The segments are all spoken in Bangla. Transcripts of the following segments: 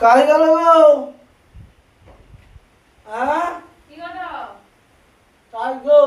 কাজ গেল গো? হ্যাঁ? কি কাজ গো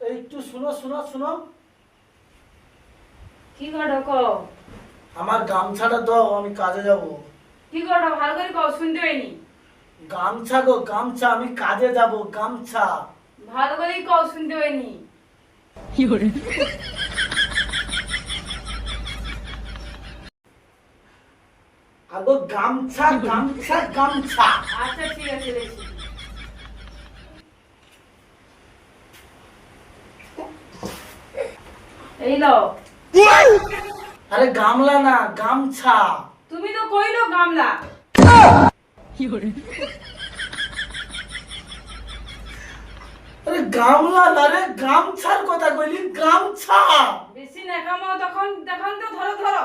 একটু শুনো শুনো শুনো। কি করো কও? আমার গামছাটা দাও আমি কাজে যাব। কি করো? ভালো করে কও শুনতে পাইনি। গামছা গো গামছা আমি কাজে যাব গামছা। ভালো করে কও শুনতে পাইনি। আগো গামছা গামছা গামছা। আচ্ছা ঠিক আছে দেখছি। এই লও আরে গামলা না গামছা। তুমি তো কইলো গামলা। আরে গামলা না রে গামছার কথা কইলি গামছা। বেশি নেকামো তখন তখন তো ধরো ধরো।